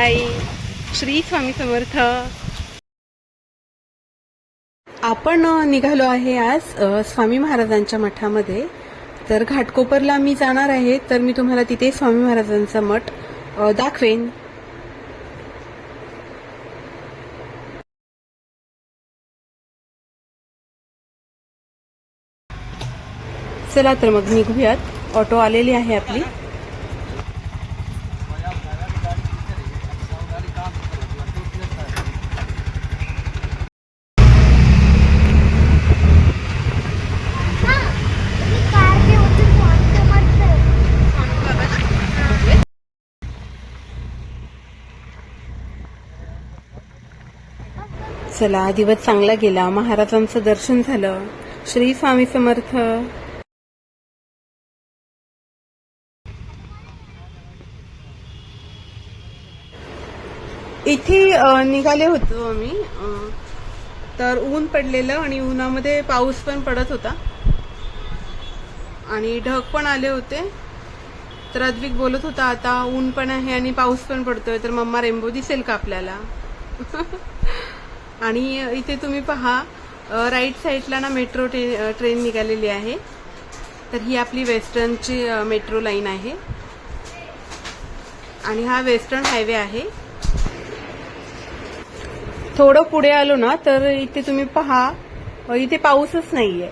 हाय श्री स्वामी समर्थ. आपण निघालो आहे आज स्वामी महाराजांच्या मठामध्ये. तर घाटकोपरला मी जाणार आहे तर मी तुम्हाला तिथे स्वामी महाराजांचा मठ दाखवेन. चला तर मग निघूयात. ऑटो आलेली आहे आपली. चला दिवस चांगला गेला. महाराजांचं दर्शन झालं. श्री स्वामी समर्थ. इथे निघाले होतो आम्ही. तर ऊन पडलेलं आणि उन्हामध्ये पाऊस पण पडत होता. आणि ढग पण आले होते. तर अद्विक बोलत होता आता ऊन पण आहे आणि पाऊस पण पडतोय. तर मम्मा रेंबो दिसेल का आपल्याला? आणि इथे तुम्ही पहा राईट साईडला ना मेट्रो ट्रे- ट्रेन निघालेली आहे. तर ही आपली वेस्टर्नची मेट्रो लाईन आहे. आणि हा वेस्टर्न हायवे आहे. थोडं पुढे आलो ना तर इथे तुम्ही पहा इथे पाऊसच नाहीये.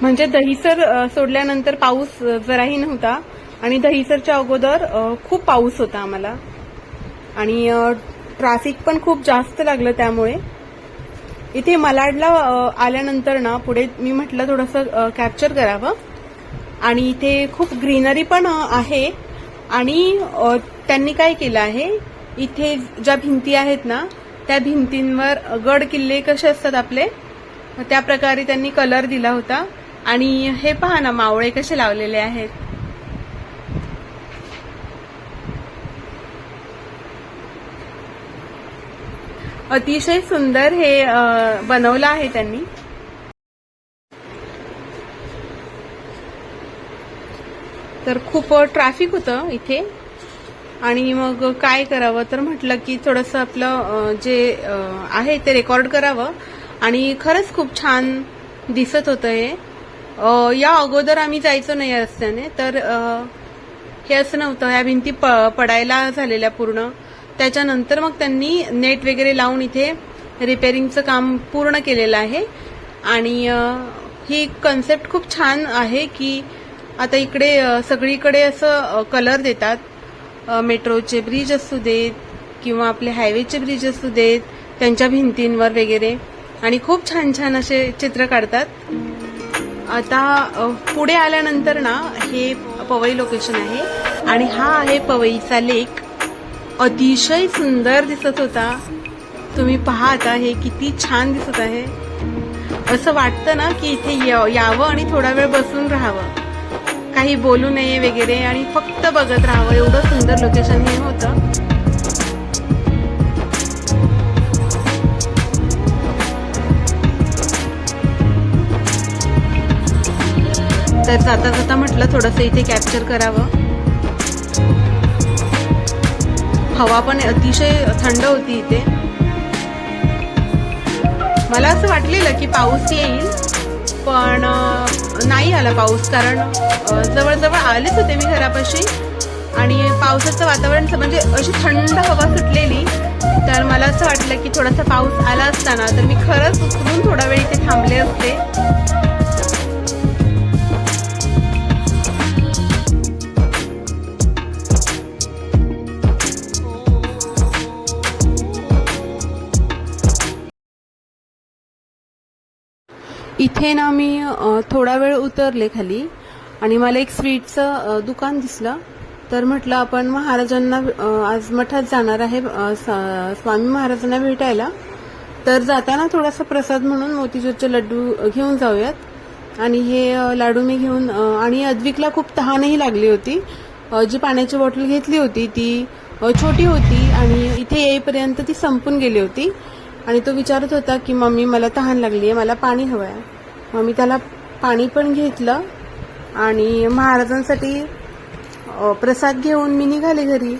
म्हणजे दहीसर सोडल्यानंतर पाऊस जराही नव्हता. आणि दहीसरच्या अगोदर खूप पाऊस होता आम्हाला. आणि ट्रॅफिक पण खूप जास्त लागलं त्यामुळे. इथे मलाडला आल्यानंतर ना पुढे मी म्हटलं थोडंसं कॅप्चर करावं. आणि इथे खूप ग्रीनरी पण आहे. आणि त्यांनी काय केलं आहे इथे ज्या भिंती आहेत ना त्या भिंतींवर गड किल्ले कसे असतात आपले त्या प्रकारे त्यांनी कलर दिला होता. आणि हे पहा ना मावळे कसे लावलेले आहेत. अतिशय सुंदर हे बनवलं आहे त्यांनी. तर खूप ट्रॅफिक होतं इथे. आणि मग काय करावं? तर म्हटलं की थोडंसं आपलं जे आहे ते रेकॉर्ड करावं. आणि खरंच खूप छान दिसत होतं हे. या अगोदर आम्ही जायचो नाही या रस्त्याने. तर हे असं नव्हतं. ह्या भिंती प- पडायला झालेल्या पूर्ण. त्याच्यानंतर मग त्यांनी नेट वगैरे लावून इथे रिपेअरिंगचं काम पूर्ण केलेलं आहे. आणि ही कन्सेप्ट खूप छान आहे की आता इकडे सगळीकडे असं कलर देतात. मेट्रोचे ब्रिज असू देत किंवा आपले हायवेचे ब्रिज असू देत त्यांच्या भिंतींवर वगैरे. आणि खूप छान छान असे चित्र काढतात. आता पुढे आल्यानंतर ना हे पवई लोकेशन आहे. आणि हा आहे पवईचा लेक अतिशय सुंदर दिसत होता. तुम्ही पहा आता हे किती छान दिसत आहे. असं वाटतं ना की इथे यावं आणि थोडा वेळ बसून राहावं. काही बोलू नये वगैरे आणि फक्त बघत राहावं. एवढं सुंदर लोकेशन हे होतं. तर जाता जाता म्हटलं थोडंसं इथे कॅप्चर करावं. हवा पण अतिशय थंड होती इथे. मला असं वाटलेलं की पाऊस येईल पण नाही आला पाऊस कारण जवळजवळ आलेच होते मी घरापाशी. आणि पावसाचं वातावरण म्हणजे अशी थंड हवा सुटलेली तर मला असं वाटलं की थोडासा पाऊस आला असताना तर मी खरंच उतरून थोडा वेळ इथे थांबले असते. इथे ना मी थोडा वेळ उतरले खाली आणि मला एक स्वीटचं दुकान दिसलं. तर म्हटलं आपण महाराजांना आज मठात जाणार आहे स्वामी महाराजांना भेटायला. तर जाताना थोडासा प्रसाद म्हणून मोतीचूरचे लड्डू घेऊन जाऊयात. आणि हे लाडू मी घेऊन आणि अद्विकला खूप तहानही लागली होती. जी पाण्याची बॉटल घेतली होती ती छोटी होती आणि इथे येईपर्यंत ती संपून गेली होती. आणि तो विचारत होता की मम्मी मला तहान लागली आहे मला पाणी हवं आहे मग मी त्याला पाणी पण घेतलं आणि महाराजांसाठी प्रसाद घेऊन मी निघाले घरी.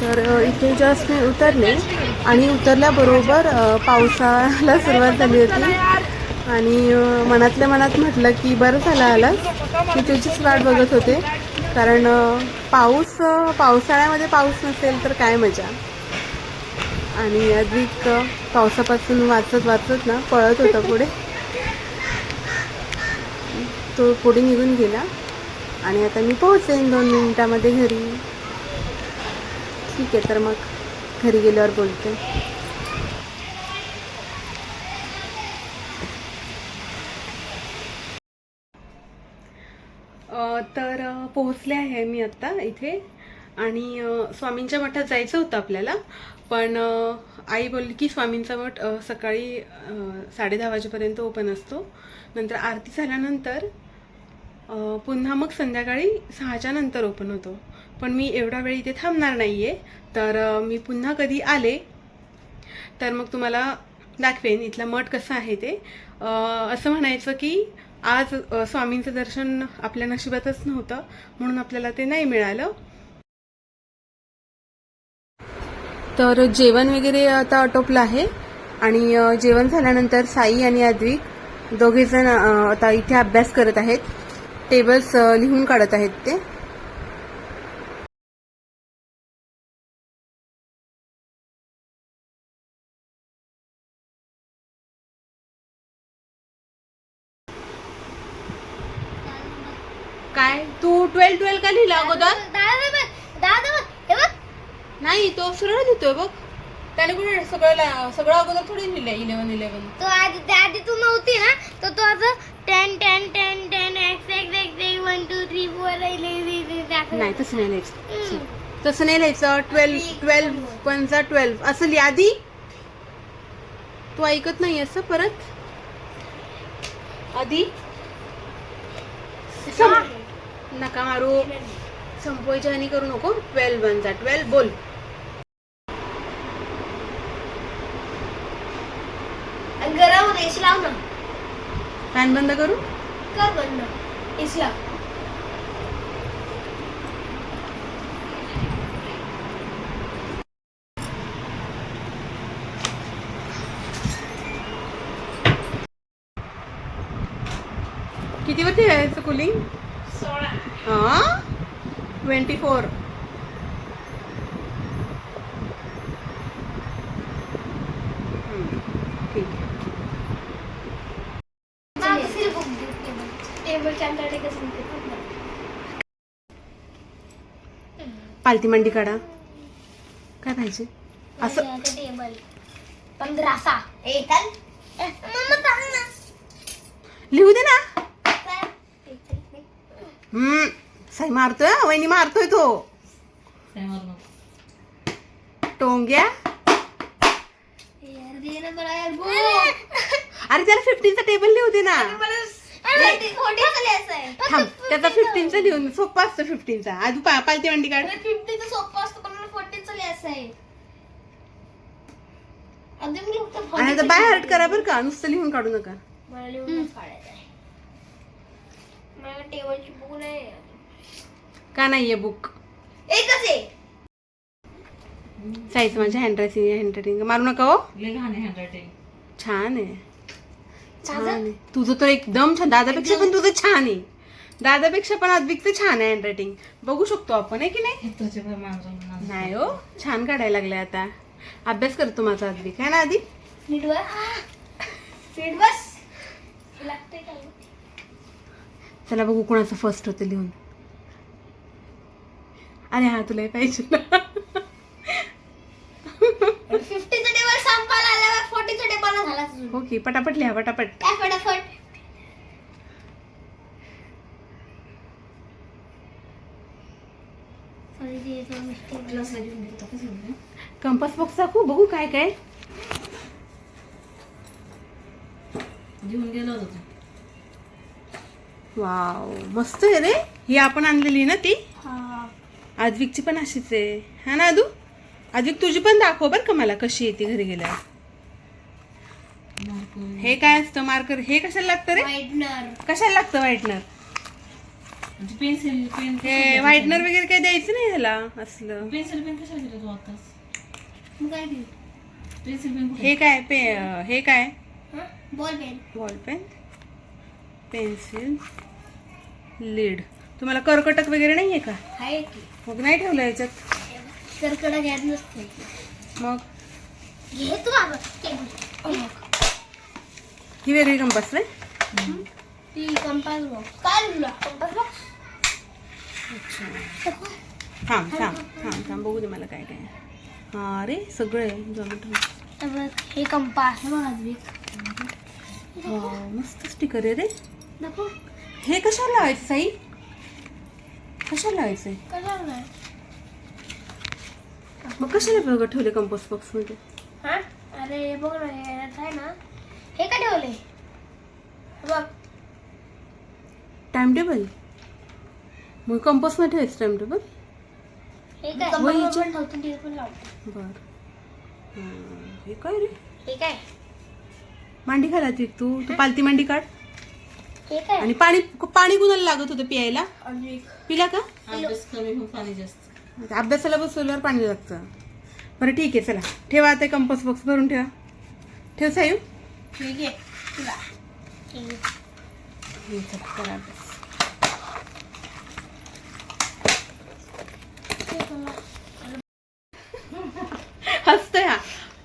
तर इथे जस्ट मी उतरले आणि उतरल्याबरोबर पावसाला सुरुवात झाली होती. आणि मनातल्या मनात म्हटलं की बरं झालं आला मी तुझीच वाट बघत होते. कारण पाऊस पावसाळ्यामध्ये पाऊस नसेल तर काय मजा. आणि अधिक पावसापासून वाचत वाचत ना पळत होता पुढे. तो पुढे निघून गेला. आणि आता मी पोहोचेन दोन मिनिटामध्ये घरी. ठीक आहे तर मग घरी गेल्यावर बोलते. तर पोहोचले आहे मी आत्ता इथे. आणि स्वामींच्या मठात जायचं होतं आपल्याला. पण आई बोलली की स्वामींचा मठ सकाळी साडे साडेदहा वाजेपर्यंत ओपन असतो. नंतर आरती झाल्यानंतर पुन्हा मग संध्याकाळी सहाच्या नंतर ओपन होतो. पण मी एवढा वेळ इथे थांबणार नाही आहे तर मी पुन्हा कधी आले तर मग तुम्हाला दाखवेन इथला मठ कसं आहे ते. असं म्हणायचं की आज स्वामींचं दर्शन आपल्या नशिबातच नव्हतं. म्हणून आपल्याला ते नाही मिळालं. तर जेवण वगैरे आता आटोपलं आहे. आणि जेवण झाल्यानंतर साई आणि अद्विक दोघेजण अ, आता इथे अभ्यास करत आहेत. टेबल्स लिहून काढत आहेत ते. काय? तू ट्वेल्व ट्वेल्व का लिहिला अगोदर? नाही तो सरळ लिहितोय बघ. त्याने कुठे सगळं सगळं अगोदर थोडी लिहिलंय इलेव्हन इलेव्हन तो आधी त्या आधी तू नव्हती ना? तर तो असं ten ten ten ten x x x x one two three four नाही तसं नाही लिहायचं. तसं नाही लिहायचं. ट्वेल्व ट्वेल्व पंचा ट्वेल्व असं लिहा आधी. तू ऐकत नाही असं परत? आधी? सम- नका मारू. संपवायच्या आणि करू नको. ट्वेल्व वनचा ट्वेल्व बोल गरम एस लाव ना फॅन बंद करू? कर बंद. एस लाव. कितीवर ठेवायचं कुलिंग सोळा. हा? ट्वेंटी फोर ठीक टेबल चांगला कसं पालती मांडी काढा. काय पाहिजे? असं टेबल. मम्मा सांग ना. लिहू दे ना. हम्म साई मारतोय हा, वहिनी मारतोय तो. टोंग्या. यार दे ना मला यार बोल. अरे त्याला फिफ्टीनचा टेबल लिहू दे ना. थांब त्याचा फिफ्टीनचा लिहून सोपा असतो फिफ्टीनचा आधी पा- पालती मांडी काढ. फिफ्टीचं सोपं असतं पण मला लिहायचं आहे. अगदी मी फक्त आणि आता बाय हर्ट करा बरं का नुसतं लिहून काढू नका. मला लिहून काढायचं आहे. मला टेबलची बुक नाही का नाहीये बुक एकच आहे. साईज माझ्या हँडरायटिंग हँडरायटिंग मारू नका हो. छान आहे. छान आहे. तुझं तर एकदम छान. दादापेक्षा पण तुझं छान आहे. दादापेक्षा पण अद्विकचं छान आहे हँडरायटिंग बघू शकतो आपण आहे की नाही? नाही हो छान काढायला लागले आता. अभ्यास करतो माझा अद्विक. आहे ना आधी? नीट बस नीट बस लागते का चला बघू कोणाचं फर्स्ट होतं लिहून. अरे हा तुला हे पाहिजे ना फिफ्टीचं टेबल संपायला आल्यावर फोर्टीचं टेबल झाला तुझं. हो की पटापट लिहा पटापट. काय फटाफट? कंपास बॉक्स दाखवू बघू काय काय. घेऊन गेलो होतो. वाव मस्त आहे रे. ही आपण आणलेली ना ती? हा. आद्विकची पण अशीच आहे. हा ना आदू? आद्विक तुझी पण दाखव बरं का मला कशी येते घरी गेल्या हे काय असतं मार्कर हे कशाला लागतं रे? व्हाईटनर कशाला लागतं व्हाईटनर म्हणजे पेन्सिल पेन हे व्हाईटनर वगैरे काही द्यायचं नाही ह्याला असलं. पेन्सिल पेन कशाला दिलं तू आताच? मग काय देऊ? पेन्सिल पेन कुठे? हे काय पे हे काय? Ball pen ball pen pencil lead तुम्हाला करकटक वगैरे नाही आहे का? आहे की. मग नाही ठेवलं याच्यात कर्कडा घ्यायच नसते मग? घे तू बाबा ते बघ. ही वेगळी कंपास नाही ती कंपास बॉक्स काय तुला? कंपास बॉक्स थांब थांब थांब थांब. बघू दे मला काय काय. हा अरे सगळं आहे. जमट हे कंपास बघ मस्त स्टिकर आहे रे. हे कशाला लावायचं साई? कशाला लावायचंय कशाला मग कशाला बघ ठेवले कंपोस्ट बॉक्समध्ये? हा? अरे बघ ना हे आहे ना. हे का ठेवले? बघ. टाइम टेबल मग कंपोस्टमध्ये ठेवायचं टाइम टेबल हे काय? वहीच्या- पण ठेवतो ते पण लावतो बर. हे काय रे? हे काय? मांडी घाला ती तू. तू पालती मांडी काढ. हे काय? आणि पाणी पाणी कुणाला लागत होतं पियायला? पिला का? अभ्यास कमी पण पाणी जास्त. अभ्यासाला बसवल्यावर पाणी लागतं. बरं ठीक आहे चला. ठेवा आता कंपोस्ट बॉक्स भरून ठेवा. ठेव सायू ठीक आहे. तुला हे करा. हसतोय हा.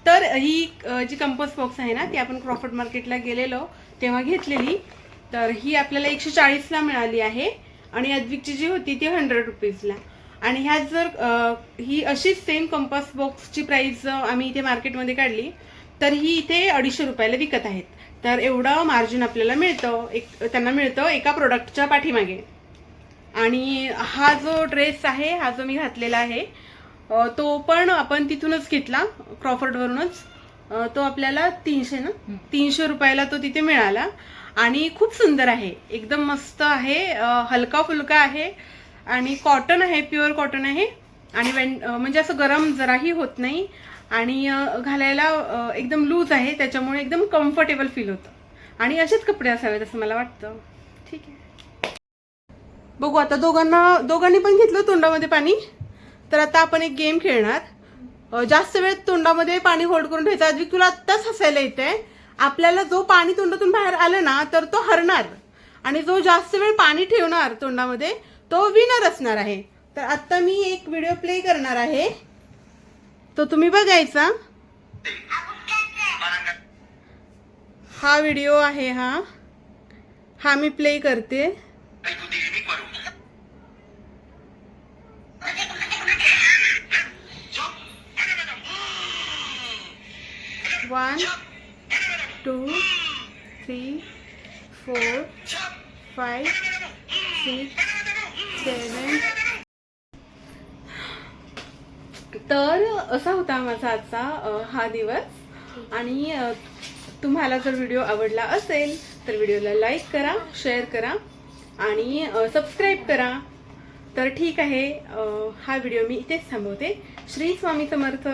तर ही जी कंपोस्ट बॉक्स आहे ना ती आपण क्रॉफर्ड मार्केटला गेलेलो तेव्हा घेतलेली. तर ही आपल्याला एकशे चाळीसला मिळाली आहे. आणि अद्विकची जी होती ती हंड्रेड रुपीजला आणि ह्यात जर ही अशीच सेम कंपोस्ट बॉक्सची प्राइस आम्ही इथे मार्केटमध्ये काढली तर ही इथे अडीचशे रुपयाला विकत आहेत. तर एवढं मार्जिन आपल्याला मिळतं. एक त्यांना मिळतं एका प्रोडक्टच्या पाठीमागे. आणि हा जो ड्रेस आहे हा जो मी घातलेला आहे तो पण आपण तिथूनच घेतला क्रॉफर्डवरूनच तो आपल्याला तीनशे ना. तीनशे रुपयाला तो तिथे मिळाला. आणि खूप सुंदर आहे. एकदम मस्त आहे. हलका फुलका आहे. आणि कॉटन आहे प्युअर कॉटन आहे. आणि वेन म्हणजे असं गरम जराही होत नाही आणि घालायला एकदम लूज आहे त्याच्यामुळे एकदम कम्फर्टेबल फील होतं. आणि असेच कपडे असावेत असं मला वाटतं. ठीक आहे. बघू आता दोघांना दोघांनी पण घेतलं तोंडामध्ये पाणी. तर आता आपण एक गेम खेळणार. जास्त वेळ तोंडामध्ये पाणी होल्ड करून ठेवायचं. आधी तुला आत्ताच हसायला येते आपल्याला जो पाणी तोंडातून बाहेर आलं ना तर तो हरणार. आणि जो जास्त वेळ पाणी ठेवणार तोंडामध्ये तो विनर असणार आहे. तर आता मी एक व्हिडिओ प्ले करणार आहे. तो तुम्ही बघायचा. हा व्हिडिओ आहे हा. हा मी प्ले करते. One two three four five six seven तर असा होता माझा आजचा हा दिवस. आणि तुम्हाला जर व्हिडिओ आवडला असेल तर व्हिडिओला लाईक करा शेअर करा आणि सबस्क्राईब करा. तर ठीक आहे हा व्हिडिओ मी इथेच थांबवते. श्री स्वामी समर्थ.